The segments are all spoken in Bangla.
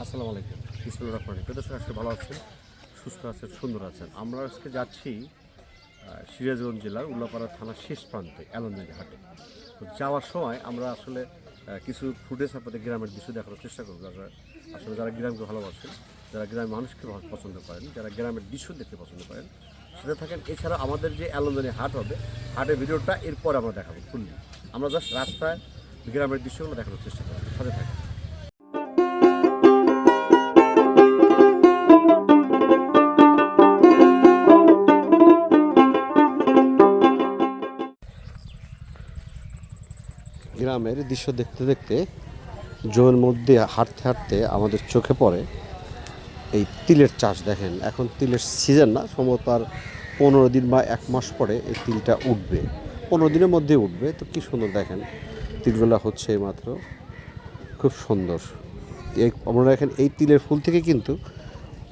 আসসালামু আলাইকুম। ইসমুল রহমান। প্রিয় দর্শক, আজকে ভালো আছেন? সুস্থ আছেন, সুন্দর আছেন? আমরা আজকে যাচ্ছি সিরাজগঞ্জ জেলার উল্লাপাড়া থানার শেষ প্রান্তে অ্যালনজারি হাটে। তো যাওয়ার সময় আমরা আসলে কিছু ফুটেজ আপনাদের গ্রামের দৃশ্য দেখানোর চেষ্টা করব। যারা আসলে যারা গ্রামকে ভালোবাসেন, যারা গ্রামের মানুষকে পছন্দ করেন, যারা গ্রামের দৃশ্য দেখতে পছন্দ করেন, সেটা থাকেন। এছাড়া আমাদের যে অ্যালনজারি হাট হবে, হাটের ভিডিওটা এরপর আমরা দেখাবো ফুললি। আমরা জাস্ট রাস্তায় গ্রামের দৃশ্যগুলো দেখানোর চেষ্টা করব। সাথে থাকেন। গ্রামের দৃশ্য দেখতে দেখতে জমির মধ্যে হাঁটতে হাঁটতে আমাদের চোখে পড়ে এই তিলের চাষ দেখেন। এখন তিলের সিজন না সম্ভবত আর পনেরো দিন বা এক মাস পরে এই তিলটা উঠবে। পনেরো দিনের মধ্যে উঠবে। তো কি সুন্দর দেখেন তিলগুলা হচ্ছে মাত্র খুব সুন্দর। এই আমরা দেখেন এই তিলের ফুল থেকে কিন্তু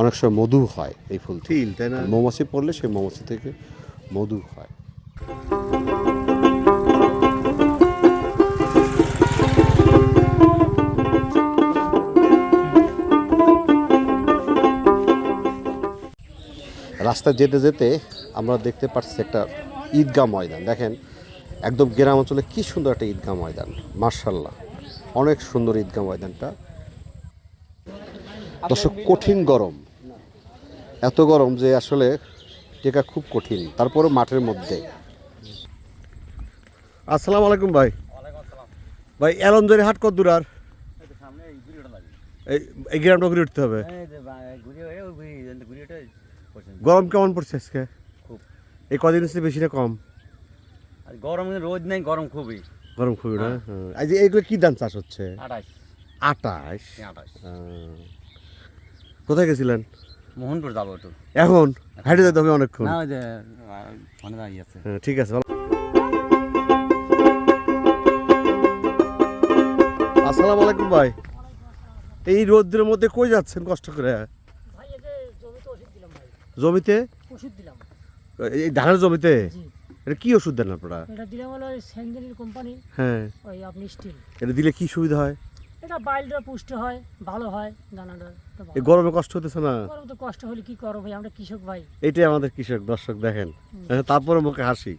অনেক সময় মধু হয় এই ফুল। তিল তাই না? মৌমাছি পড়লে সেই মৌমাছি থেকে মধু হয়। রাস্তা যেতে যেতে আমরা দেখতে পাচ্ছি একটা ঈদগাহ ময়দান। দেখেন একদম গ্রাম অঞ্চলে কী সুন্দর একটা ঈদগাহ ময়দান মার্শাল্লাহ অনেক সুন্দর ঈদগাহ ময়দানটা। দর্শক কঠিন গরম। এত গরম যে আসলে টেকা খুব কঠিন তারপরে মাঠের মধ্যে। আসসালামু আলাইকুম ভাই। ভাই এলনজরি হাট কত দূর আর? এই এই গ্রামটা ঘুরে উঠতে হবে। গরম কেমন পড়ছে আজকে? খুব। এই কদিন হচ্ছে বেশি না কম গরম রোদ নেই গরম খুবই। গরম খুবই না? হ্যাঁ। আজ এইগুলো কি ধান চাষ হচ্ছে? আঠাশ আটাশ? কোথায় গেছিলেন? মোহনপুর যাব একটু। এখন? হাইটে যেতে হবে অনেকক্ষণ। হ্যাঁ, ঠিক আছে। আসসালামু আলাইকুম ভাই। এই রোদ্রের মধ্যে কই যাচ্ছেন কষ্ট করে ভাই এতে জমিতে ওষুধ দিলাম ভাই জমিতে? ওষুধ দিলাম। এই ধানের জমিতে? এটা কি ওষুধ দেন আপনারা? এটা দিলাম হলো কোম্পানি। হ্যাঁ। ওই আপনি স্টিল। এটা দিলে কি সুবিধা হয়? এটা বাইলটা পুষ্ট হয় ভালো হয় দানাটা এই গরমে কষ্ট হতেছে না? গরম তো কষ্ট হলে কি করো ভাই? আমরা কৃষক ভাই। এটাই আমাদের কৃষক দর্শক দেখেন। হ্যাঁ, তারপরে মুখে হাসি।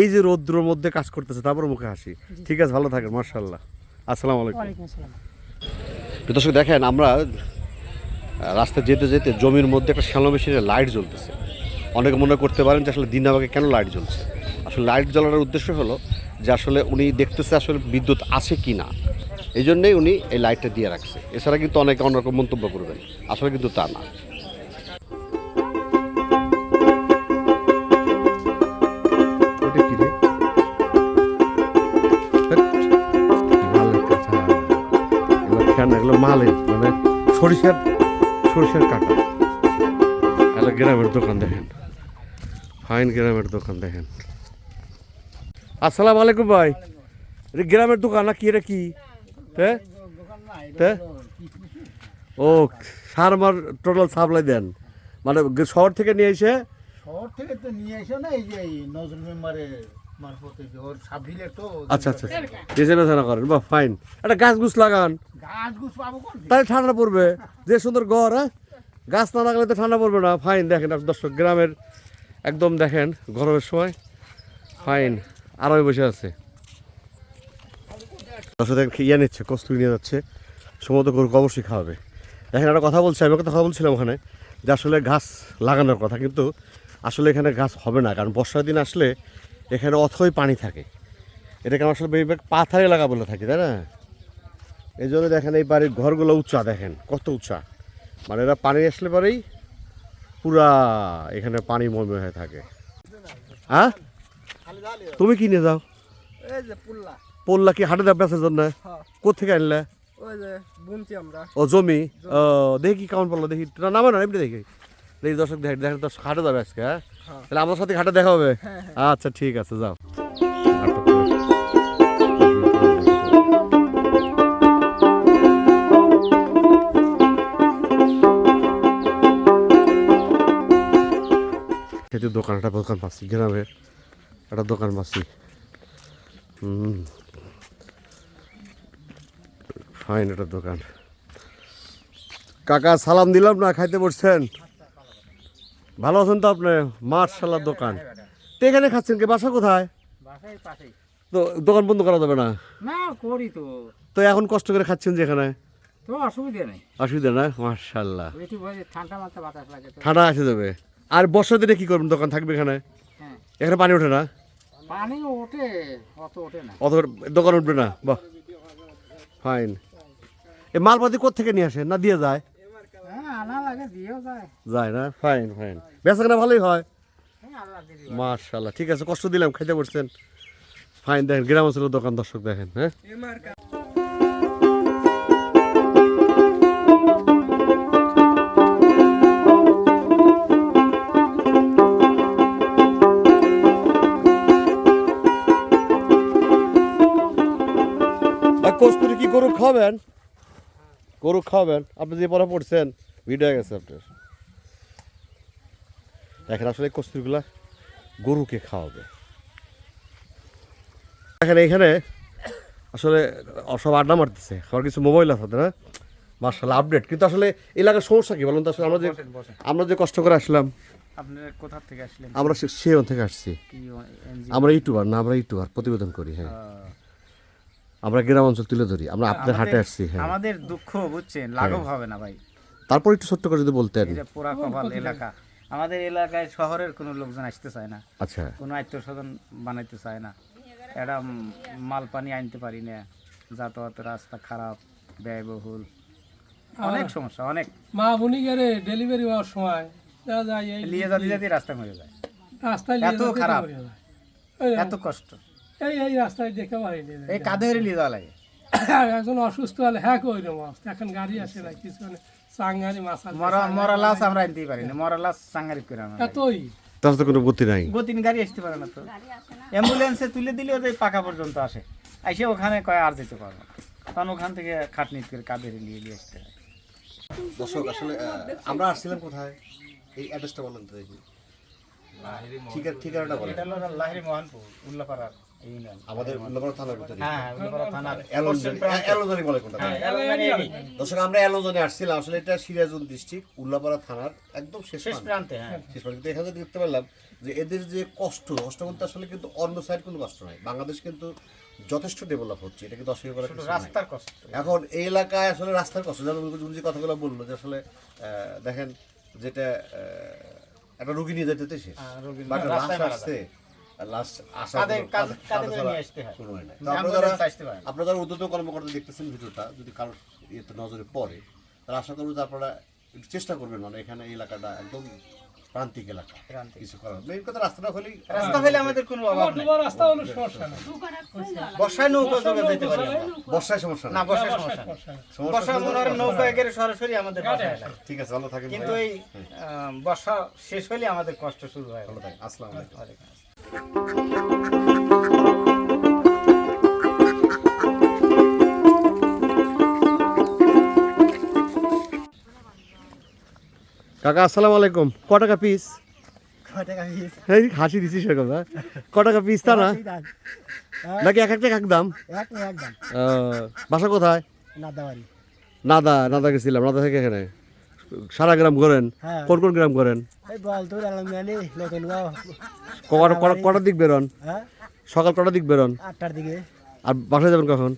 এই যে রৌদ্রের মধ্যে কাজ করতেছে তারপরে মুখে হাসি। ঠিক আছে ভালো থাকেন মার্শাল্লাহ আসসালামু আলাইকুম। আসসালাম। দর্শক দেখেন আমরা আহ, রাস্তায় যেতে যেতে জমির মধ্যে একটা শ্যালো মেশিনের লাইট জ্বলতেছে। অনেকে মনে করতে পারেন যে আসলে দিন কেন লাইট জ্বলছে? আসলে লাইট জ্বলানোর উদ্দেশ্য হলো যে আসলে উনি দেখতেছে আসলে বিদ্যুৎ আছে কি না। এই জন্যেই উনি এই লাইটটা দিয়ে রাখছে। এছাড়া কিন্তু অনেকে অন্যরকম মন্তব্য করবেন। আসলে কিন্তু তা না। মালের মানে সরিষার সরিষার কাটা। এটা গ্রামের দোকান দেখেন। ফাইন গ্রামের দোকান দেখেন। আসসালামু আলাইকুম ভাই। গ্রামের দোকান না কি? এটা কি ও সার মার টোটাল সাপ্লাই দেন। মানে শহর থেকে নিয়ে এসে? শহর থেকে তো নিয়ে এসে না, এই যে নজরুল মেম্বারের তো আচ্ছা আচ্ছা বেছে বেছানা করেন বা ফাইন একটা গাছ গুছ লাগান। তাই ঠান্ডা পড়বে। যে সুন্দর ঘর হ্যাঁ? গাছ না লাগালে তো ঠান্ডা পড়বে না। ফাইন দেখেন দর্শক গ্রামের একদম দেখেন গরমের সময়। ফাইন আরামে বসে আছে। দর্শক দেখেন ইয়ে নিচ্ছে কস্তুরি নিয়ে যাচ্ছে। সমস্ত গরুকে অবশ্যই খাওয়াবে। দেখেন একটা কথা বলছি আমি একটা কথা বলছিলাম ওখানে যে আসলে গাছ লাগানোর কথা কিন্তু আসলে এখানে গাছ হবে না কারণ বর্ষার দিন আসলে এখানে অথই পানি থাকে। এটাকে আমার আসলে বেশিরভাগ পাথারে এলাকা বলে থাকি তাই না? এই জন্য দেখেন এই বাড়ির ঘরগুলো উঁচা দেখেন কত উঁচা। মানে এরা পানি আসলে পরেই পুরা এখানে পানি ময়ময় হয়ে থাকে। হ্যাঁ? তুমি কি নিয়ে যাও? পুল্লা। কি হাটে বেচার জন্য? হ্যাঁ। কোথেকে আনলে? ও জমি? ও দেখি কেমন পড়ল দেখি। নামে না এমনি দেখি। দেখি দর্শক দেখি দেখেন দর্শক হাটে যাবে আজকে হ্যাঁ? হ্যাঁ। তাহলে আমার সাথে হাটে দেখা হবে? হ্যাঁ, আচ্ছা ঠিক আছে যাও। সেটি দোকান একটা দোকান পাচ্ছি গ্রামের একটা দোকান পাচ্ছি হুম ফাইন একটা দোকান। কাকা সালাম দিলাম না খাইতে বসছেন? ভালো আছেন তো আপনি মার্শাল্লাহ দোকান। তো এখানে খাচ্ছেন কি? বাসা কোথায়? তো দোকান বন্ধ করা যাবে না? না করি তো। তো এখন কষ্ট করে খাচ্ছেন যেখানে তো অসুবিধা নেই। অসুবিধা না? মার্শাল্লাহ ঠান্ডা মাথা বাতাস লাগে ঠান্ডা আসে যাবে আর বর্ষার দিনে কি করবেন? দোকান থাকবে এখানে? হ্যাঁ। এখানে পানি ওঠে না? পানি ওঠে অত ওঠে না। অত দোকান উঠবে না? বাহ। ফাইন এই মালপাতি কোথেকে নিয়ে আসেন? না দিয়ে যায়? আনা লাগে দিয়েও যায়। যায় না? ফাইন ফাইন বেচা কেনা ভালোই হয়। মার্শাল্লাহ ঠিক আছে কষ্ট দিলাম খাইতে বসছেন ফাইন দেখেন গ্রাম অঞ্চলের দোকান দর্শক দেখেন হ্যাঁ? কস্তুরি কি গরু খাবেন? গরু খাবেন আপনি যে পড়া পড়ছেন। ভিডিও হয়ে গেছে আপনার। দেখেন আসলে কস্তুরিগুলা গরুকে খাওয়াবে। দেখেন এখানে আসলে সব আড্ডা মারতেছে। আমার কিছু মোবাইল আছে না? মার্শাল আপডেট কিন্তু আসলে এলাকার সমস্যা কি বলুন তো? আসলে আমরা যে আমরা যে কষ্ট করে আসলাম আপনি কোথা থেকে আসলেন? আমরা সে- সেও থেকে আসছি। আমরা ইউটিউবার না আমরা ইউটিউবার প্রতিবেদন করি হ্যাঁ। আমরা গ্রাম অঞ্চল তুলে ধরি আমরা আপনার হাটে আসছি হ্যাঁ। আমাদের দুঃখ বুঝছেন? লাঘব হবে না ভাই। তারপর একটু ছোট্ট করে যদি বলতেন। এটা পুরা কপাল এলাকা। আমাদের এলাকায় শহরের কোনো লোকজন আসতে চায় না। আচ্ছা। কোনো আত্মীয় স্বজন বানাইতে চায় না। এটা মাল পানি আনতে পারি না। যাতায়াত রাস্তা খারাপ ব্যয়বহুল। অনেক সমস্যা অনেক। মা বুনি গেলে ডেলিভারি হওয়ার সময় দেখা যায় এই লিয়ে যাতে যাতে রাস্তা মরে যায়। রাস্তায় এত খারাপ। এত কষ্ট। এই এই রাস্তায় দেখে পারি নিয়ে এই কাঁধে ধরে লিয়ে যাওয়া লাগে। একজন অসুস্থ হলে হ্যাঁ কই রকম এখন গাড়ি আসে না কিছু চাঙ্গারি মরা মরা লাশ আমরা আনতেই পারি না। মরা লাশ সাংগারিক করে আমরা এতই। তার তো কোনো গতি নাই। গতিন গাড়ি আসতে পারে না তো। অ্যাম্বুলেন্সে তুলে দিলেও যে পাকা পর্যন্ত আসে। এসে ওখানে কয় আর যেতে পারব না। তখন ওখান থেকে খাটনি করে কাঁধে নিয়ে নিয়ে আসতে হয়। দর্শক আসলে আমরা আসছিলাম কোথায়? এই অ্যাড্রেসটা বলেন তো দেখি। ঠিকানাটা বলেন। এটা হলো লাহিরি মোহনপুর ইউনিয়ন আমাদের উল্লাপাড়া থানার ভিতরে। হ্যাঁ উল্লাপাড়া থানার অ্যালোজনি। অ্যালোজনি বলে কোনটা? এলাকার এই দর্শক আমরা অ্যালোজনে আসছিলাম। আসলে এটা সিরাজগঞ্জ ডিস্ট্রিক্ট উল্লাপাড়া থানার একদম শেষ শেষ প্রান্তে। প্রান্তে হ্যাঁ। শেষ প্রান্তে। এখানে দেখতে পেলাম যে এদের যে কষ্ট কষ্ট বলতে আসলে কিন্তু অন্য সাইড কোনো কষ্ট নাই। বাংলাদেশ কিন্তু যথেষ্ট ডেভেলপ হচ্ছে। এটা কিন্তু অস্বীকার করার। রাস্তার কষ্ট। এখন এই এলাকায় আসলে রাস্তার কষ্ট। যেমন যে কথাগুলো বলল যে আসলে আহ, দেখেন যেটা আহ, একটা রুগী নিয়ে যেতে শেষ। হ্যাঁ, রাস্তায় আসতে আপনারা যারা কর্মকর্তা দেখতেছেন ভিডিওটা যদি কারোর ইয়েতে নজরে পড়ে তাহলে আশা করব যে আপনারা চেষ্টা করবেন। মানে এখানে এই এলাকাটা একদম প্রান্তিক এলাকা। কিছু করার। মেইন কথা রাস্তাটা হলেই রাস্তা হলে আমাদের কোনো অভাব নেই। রাস্তা হলো সমস্যা না? বর্ষায় নৌকা যোগে যেতে পারি। বর্ষায় সমস্যা না বর্ষায় সমস্যা বর্ষা মনে হয় সরাসরি আমাদের ঠিক আছে ভালো থাকেন কিন্তু এই আহ, বর্ষা শেষ হলে আমাদের কষ্ট শুরু হয়। ভালো থাকেন। আসসালামু আলাইকুম। কাকা আসসালামু আলাইকুম। ক টাকা পিস এই হাসি দিছিস সেরকম হ্যাঁ? ক টাকা পিস তা না? নাকি এক একটা এক দাম? বাসা কোথায়? নাদাবাড়ি। নাদা নাদা গেছিলাম নাদা থেকে এখানে। সারা গ্রাম ঘোরেন? হ্যাঁ। কোন কোন গ্রাম কটা- কটার দিক বেরোন? হ্যাঁ? সকাল কটার দিক বেরোন? আটটার দিকে। আর বাসায় যাবেন কখন?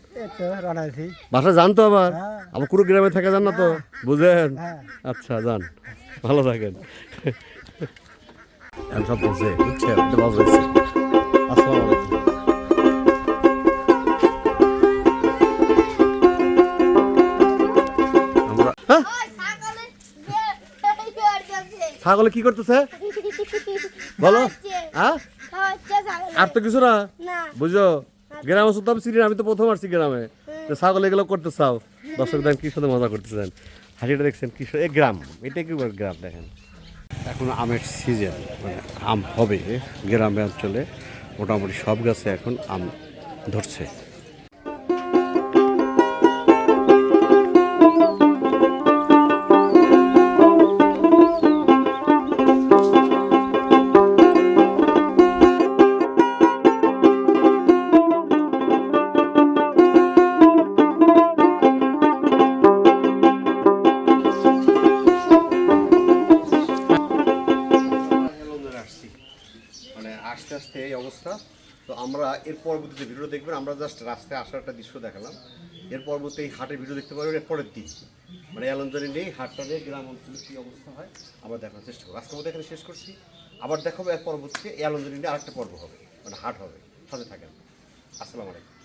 বাসায় যান তো আবার। হ্যাঁ। আবার পুরো গ্রামে থেকে যান না তো? বুঝেন? আচ্ছা যান। ভালো থাকেন। সব আসসালামু আলাইকুম। ছাগলে কি করতেছে? বলো। হ্যাঁ? আর তো কিছু না? বুঝো? গ্রামে আমি চিনি আমি তো প্রথম আসছি গ্রামে। তো ছাগল এগুলো করতে চাও? দর্শক দেন কি সাথে মজা করতেছেন হাসিটা দেখছেন কি এই গ্রাম এটা কি গ্রাম দেখেন। এখন আমের সিজন মানে আম হবে গ্রামে অঞ্চলে। মোটামুটি সব গাছে এখন আম ধরছে। এর পরবর্তী যে ভিডিও দেখবেন, আমরা জাস্ট রাস্তায় আসার একটা দৃশ্য দেখালাম। এর পরবর্তী এই হাটের ভিডিও দেখতে পারবেন, এর পরের দিন। মানে অ্যালঞ্জনে নেই হাটটা নিয়ে গ্রাম অঞ্চলে কী অবস্থা হয় আমরা দেখার চেষ্টা করব। আজকে মধ্যে এখানে শেষ করছি। আবার দেখাবো এর পরবর্তীতে অ্যালঞ্জনে নিয়ে আরেকটা পর্ব হবে মানে হাট হবে। সাথে থাকেন। আসসালামু আলাইকুম।